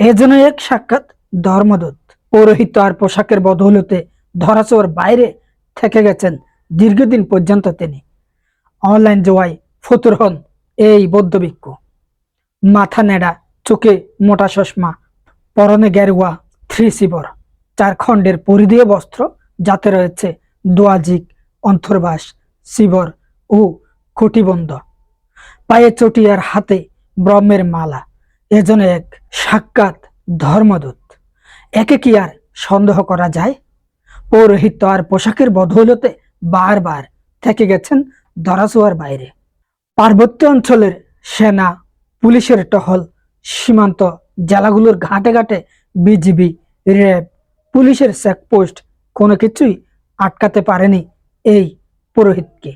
এ যেন এক সাক্ষাৎ ধর্মদূত। পৌরোহিত্য আর পোশাকের বদৌলতে ধরাছোঁয়ার বাইরে থেকে গেছেন দীর্ঘদিন পর্যন্ত তিনি। অনলাইন জোয়াই ফতুর হন এই বৌদ্ধ ভিক্ষু। মাথা নেড়া, চোখে মোটা চশমা, পরনে গেরুয়া, থ্রি সিবর, চার খণ্ডের পরিধেয় বস্ত্র, যাতে রয়েছে দোয়াজিক, অন্তর্বাস শিবর ও খুঁটিবন্ধ। পায়ে চটি আর হাতে ব্রহ্মের মালা। এজন্য এক সাক্ষাৎ ধর্মদূত। একে কি আর সন্দেহ করা যায়? পৌরোহিত্য আর পোশাকের বদৌলতে বারবার থেকে গেছেন ধরাছোয়ার বাইরে। পার্বত্য অঞ্চলের সেনা, পুলিশের টহল, সীমান্ত জেলাগুলোর ঘাটে ঘাটে বিজিবি, র্যাব, পুলিশের চেকপোস্ট কোনো কিছুই আটকাতে পারেনি এই পুরোহিতকে।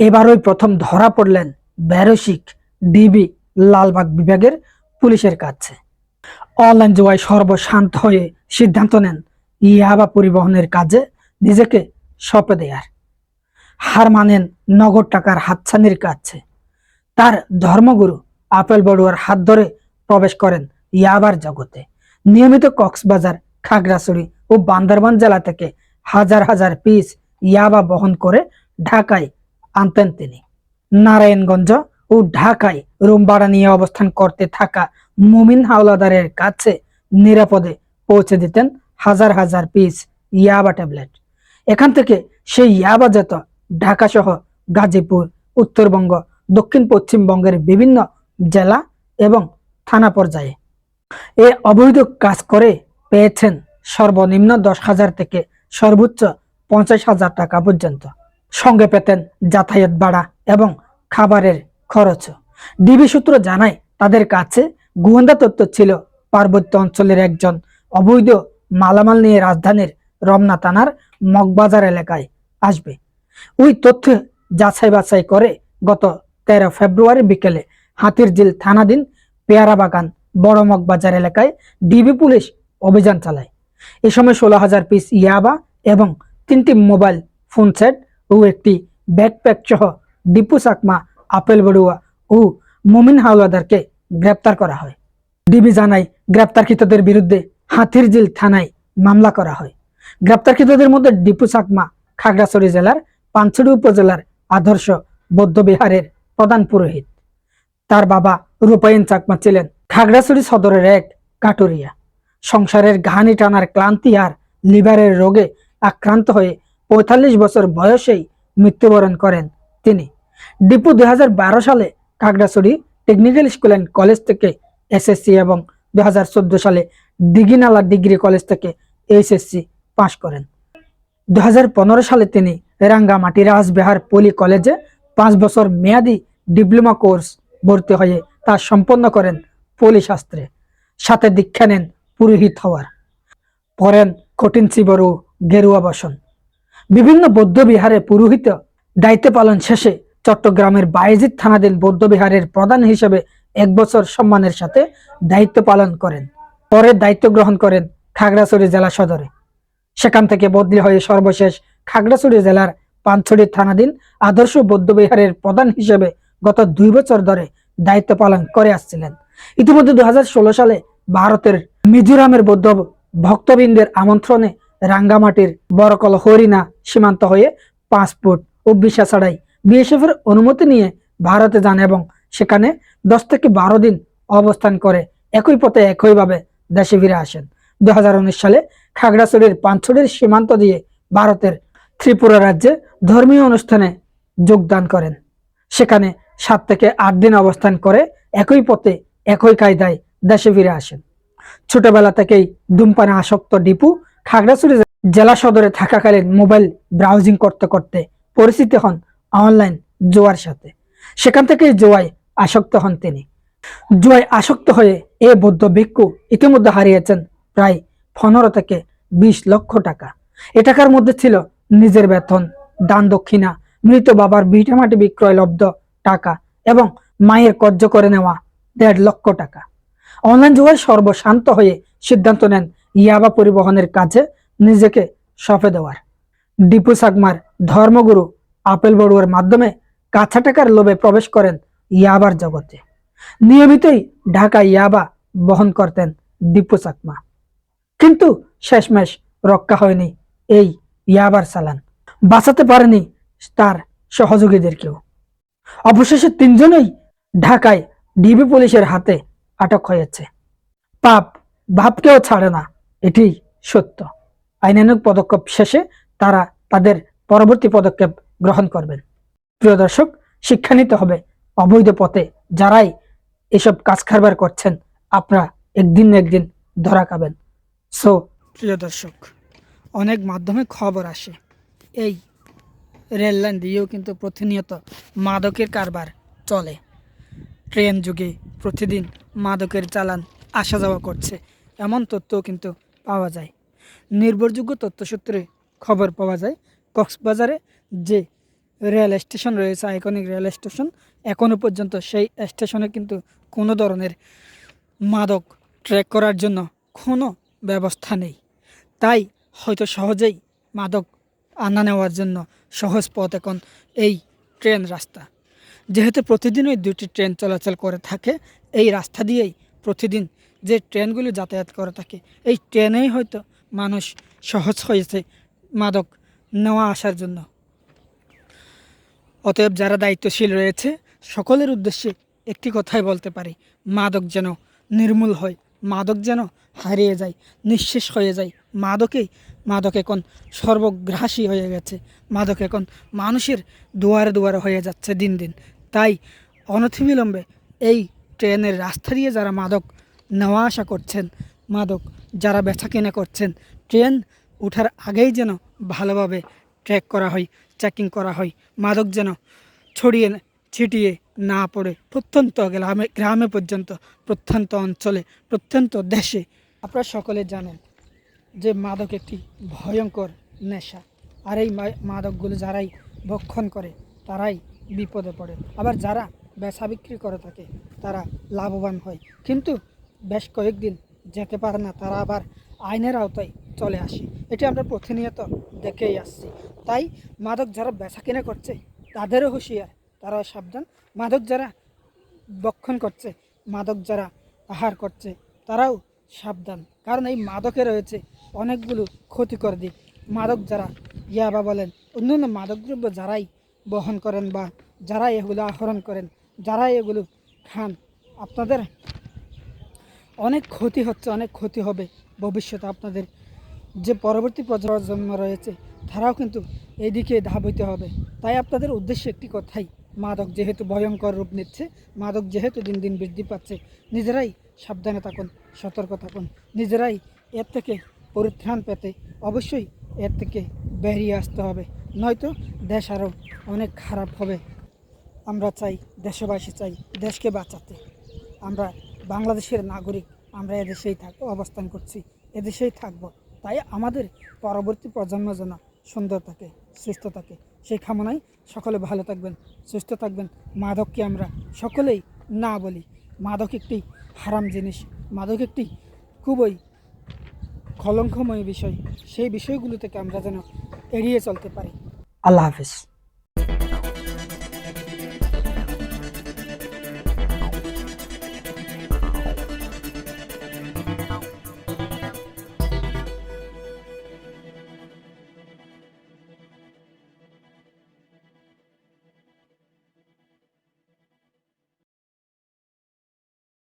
এবারই প্রথম ধরা পড়লেন ব্যারসিক ডিবি লালবাগ বিভাগের পুলিশের কাছে। অনলাইন জোয়ায় সর্বশান্ত হয়ে সিদ্ধান্ত নেন ইয়াবা পরিবহনের কাজে নিজেকে সঁপে দেয়ার। হার মানেন নগদ টাকার হাতছানির কাছে। তার ধর্মগুরু আপেল বড়ুয়ার হাত ধরে প্রবেশ করেন ইয়াবার জগতে। নিয়মিত কক্সবাজার, খাগড়াছড়ি ও বান্দরবান জেলা থেকে হাজার হাজার পিস ইয়াবা বহন করে ঢাকায় আনতেন তিনি। নারায়ণগঞ্জ ও ঢাকায় রুম ভাড়া নিয়ে অবস্থান করতে থাকা মুমিন হাওলাদারের কাছে নিরাপদে পৌঁছে দিতেন হাজার হাজার পিস ইয়াবা ট্যাবলেট। এখান থেকে সেই ইয়াবা যেত ঢাকা সহ গাজীপুর, উত্তরবঙ্গ, দক্ষিণ পশ্চিমবঙ্গের বিভিন্ন জেলা এবং থানা পর্যায়ে। এ অবৈধ কাজ করে পেয়েছেন সর্বনিম্ন দশ হাজার থেকে সর্বোচ্চ পঞ্চাশ হাজার টাকা পর্যন্ত। সঙ্গে পেতেন যাতায়াত ভাড়া এবং খাবারের খরচ। ডিবি সূত্র জানায়, তাদের কাছে গোয়েন্দা তথ্য ছিল, পার্বত্য অঞ্চলের একজন অবৈধ মালামাল নিয়ে রাজধানীর রমনা থানার মগবাজার এলাকায় আসবে। ওই তথ্য যাচাই বাছাই করে গত তেরো ফেব্রুয়ারি বিকেলে হাতিরঝিল থানাধীন পেয়ারা বাগান, বড় মগবাজার এলাকায় ডিবি পুলিশ অভিযান চালায়। এ সময় ষোলো হাজার পিস ইয়াবা এবং তিনটি মোবাইল ফোন সেট ও একটি ব্যাকপ্যাক সহ ডিপু চাকমা আপেল বড়ুয়া ও মুমিন হাওলাদারকে গ্রেপ্তার করা হয়। ডিবি জানায়, গ্রেপ্তারকৃতদের বিরুদ্ধে হাতিরঝিল থানায় মামলা করা হয়। গ্রেপ্তারকৃতদের মধ্যে ডিপু চাকমা, খাগড়াছড়ি জেলার পানছড়ি উপজেলার আদর্শ বৌদ্ধবিহারের প্রধান পুরোহিত। তার বাবা রূপায়ণ চাকমা ছিলেন খাগড়াছড়ি সদরের এক কাটুরিয়া। সংসারের ঘানি টানার ক্লান্তি আর লিভারের রোগে আক্রান্ত হয়ে পঁয়তাল্লিশ বছর বয়সেই মৃত্যুবরণ করেন তিনি। ডিপু দু হাজার বারো সালে Khagrachari technical school and college থেকে এসএসসি এবং দুই হাজার চোদ্দ সালে দিঘিনালা ডিগ্রি কলেজ থেকে এইচএসসি পাশ করেন। দু হাজার পনেরো সালে তিনি রাঙ্গামাটি রাজবিহার পলি কলেজে পাঁচ বছর মেয়াদি ডিপ্লোমা কোর্স ভর্তি হয়ে তা সম্পন্ন করেন পলি শাস্ত্রে। সাথে দীক্ষা নেন পুরোহিত হওয়ার। পড়েন কঠিন শিবর ও গেরুয়া বসন। বিভিন্ন বৌদ্ধ বিহারে পুরোহিত দায়িত্ব পালন শেষে চট্টগ্রামের বাইজিৎ থানাধীন বৌদ্ধবিহারের প্রধান হিসেবে এক বছর সম্মানের সাথে দায়িত্ব পালন করেন। পরে দায়িত্ব গ্রহণ করেন খাগড়াছড়ি জেলা সদরে। সেখান থেকে বদলি হয়ে সর্বশেষ খাগড়াছড়ি জেলার পানছড়ি থানাধীন আদর্শ বৌদ্ধবিহারের প্রধান হিসেবে গত দুই বছর ধরে দায়িত্ব পালন করে আসছিলেন। ইতিমধ্যে দু হাজার ষোলো সালে ভারতের মিজোরামের বৌদ্ধ ভক্তবৃন্দের আমন্ত্রণে রাঙ্গামাটির বরকল হরিণা সীমান্ত হয়ে পাসপোর্ট ও ভিসা ছাড়াই বিএসএফ এর অনুমতি নিয়ে ভারতে যান এবং সেখানে দশ থেকে বারো দিন অবস্থান করে। একই পথে একইভাবে দেশে ফিরে আসেন। দু হাজার উনিশ সালে খাগড়াছড়ির পাঁচছড়ির সীমান্ত দিয়ে ভারতের ত্রিপুরা রাজ্যে ধর্মীয় অনুষ্ঠানে যোগদান করেন। সেখানে সাত থেকে আট দিন অবস্থান করে একই পথে একই কায়দায় দেশে ফিরে আসেন। ছোটবেলা থেকেই ধূমপানে আসক্ত ডিপু খাগড়াছড়ি জেলা সদরে থাকাকালীন মোবাইল ব্রাউজিং করতে করতে পরিচিত হন অনলাইন জোয়ার সাথে। সেখান থেকে জোয়ায় আসক্ত হন তিনি। জোয়ায় আসক্ত হয়ে এ বৌদ্ধ ভিক্ষু ইতিমধ্যে হারিয়েছেন প্রায় পনেরো থেকে বিশ লক্ষ টাকা। এ টাকার মধ্যে ছিল নিজের বেতন, দান দক্ষিণা, মৃত বাবার ভিটামাটি বিক্রয় লব্ধ টাকা এবং মায়ের কর্য করে নেওয়া দেড় লক্ষ টাকা। অনলাইন জুয়ায় সর্বশান্ত হয়ে সিদ্ধান্ত নেন ইয়াবা পরিবহনের কাজে নিজেকে সঁপে দেওয়ার। ডিপু সাগমার, ধর্মগুরু আপেল বড়ুয়ার মাধ্যমে কাঁচা টাকার লোভে প্রবেশ করেন ইয়াবার জগতে। নিয়মিতই ঢাকা ইয়াবা বহন করতেন দীপু চাকমা। কিন্তু শেষমেশ রক্ষা হয়নি এই ইয়াবার চালান। বাঁচাতে পারেনি তার সহযোগীদেরকেও অবশেষে তিনজনই ঢাকায় ডিবি পুলিশের হাতে আটক হয়েছে। পাপ ভাবকেও ছাড়ে না এটি সত্য। আইনানুক পদক্ষেপ শেষে তারা তাদের পরবর্তী পদক্ষেপ গ্রহণ করবেন। প্রিয় দর্শক, শিক্ষা নিতে হবে অবৈধ পথে। যারাই এসব কাজ কারবার করছেন, আপনারা একদিন না একদিন ধরা খাবেন। সো প্রিয় দর্শক, অনেক মাধ্যমে খবর আসে। এই রেল লাইন দিয়েও কিন্তু প্রতিনিয়ত মাদকের কারবার চলে। ট্রেন যুগে প্রতিদিন মাদকের চালান আসা যাওয়া করছে। এমন তথ্যও কিন্তু পাওয়া যায়। নির্ভরযোগ্য তথ্যসূত্রে খবর পাওয়া যায়। কক্সবাজারে যে রেল স্টেশন রয়েছে আইকনিক রেল স্টেশন এখনও পর্যন্ত সেই স্টেশনে কিন্তু কোনো ধরনের মাদক ট্র্যাক করার জন্য কোনো ব্যবস্থা নেই। তাই হয়তো সহজেই মাদক আনা নেওয়ার জন্য সহজ পথ এখন এই ট্রেন রাস্তা। যেহেতু প্রতিদিনই দুটি ট্রেন চলাচল করে থাকে, এই রাস্তা দিয়েই প্রতিদিন যে ট্রেনগুলি যাতায়াত করে থাকে, এই ট্রেনেই হয়তো মানুষ সহজ হয়েছে মাদক নেওয়া আসার জন্য। অতএব যারা দায়িত্বশীল রয়েছে, সকলের উদ্দেশ্যে একটি কথাই বলতে পারি, মাদক যেন নির্মূল হয়, মাদক যেন হারিয়ে যায়, নিঃশেষ হয়ে যায়। মাদকেই মাদক এখন সর্বগ্রাসী হয়ে গেছে, মাদক এখন মানুষের দুয়ারে দুয়ারে হয়ে যাচ্ছে দিন দিন। তাই অনতিবিলম্বে এই ট্রেনের রাস্তা দিয়ে যারা মাদক নেওয়া আসা করছেন, মাদক যারা বেচা কেনা করছেন, ট্রেন ওঠার আগেই যেন ভালোভাবে ট্র্যাক করা হয় চেকিং করা হয়। মাদক যেন ছড়িয়ে ছিটিয়ে না পড়ে। প্রত্যন্ত গ্রামে গ্রামে পর্যন্ত, প্রত্যন্ত অঞ্চলে, প্রত্যন্ত দেশে। আপনারা সকলে জানেন যে মাদক একটি ভয়ঙ্কর নেশা। আর এই মাদকগুলো যারাই ভক্ষণ করে, তারাই বিপদে পড়ে। আবার যারা বেচা বিক্রি করে থাকে, তারা লাভবান হয়। কিন্তু বেশ কয়েকদিন যেতে পারে না, তারা আবার আইনের আওতায় চলে আসে। এটি আমরা প্রতিনিয়ত দেখেই আসছি। তাই মাদক যারা বেচা কিনা করছে, তাদেরও হুঁশিয়ার। তারাও সাবধান। মাদক যারা বক্ষণ করছে, মাদক যারা আহার করছে, তারাও সাবধান। কারণ এই মাদকে রয়েছে অনেকগুলো ক্ষতিকর দিক। মাদক যারা, ইয়াবা বলেন, অন্য অন্যান্য মাদকদ্রব্য যারাই বহন করেন বা যারা এগুলো আহরণ করেন যারা এগুলো খান, আপনাদের অনেক ক্ষতি হচ্ছে, অনেক ক্ষতি হবে ভবিষ্যতে আপনাদের। যে পরবর্তী প্রজন্ম রয়েছে তারাও কিন্তু এইদিকে ধাবিত হবে। তাই আপনাদের উদ্দেশ্যে একটি কথাই, মাদক যেহেতু ভয়ঙ্কর রূপ নিচ্ছে, মাদক যেহেতু দিন দিন বৃদ্ধি পাচ্ছে, নিজেরাই সাবধানে থাকুন, সতর্ক থাকুন, নিজেরাই এর থেকে পরিত্রাণ পেতে অবশ্যই এর থেকে বেরিয়ে আসতে হবে, নয়তো দেশ আরও অনেক খারাপ হবে। আমরা চাই, দেশবাসী চাই, দেশকে বাঁচাতে। আমরা বাংলাদেশের নাগরিক, আমরা এদেশেই থাক, অবস্থান করছি, এদেশেই থাকব। তাই আমাদের পরবর্তী প্রজন্ম যেন সুন্দর থাকে, সুস্থ থাকে। সেই কামনায় সকলে ভালো থাকবেন, সুস্থ থাকবেন। মাদককে আমরা সকলেই না বলি। মাদক একটি হারাম জিনিস। মাদক একটি খুবই কলঙ্কময় বিষয়। সেই বিষয়গুলো থেকে আমরা যেন এড়িয়ে চলতে পারি। আল্লাহ হাফিজ।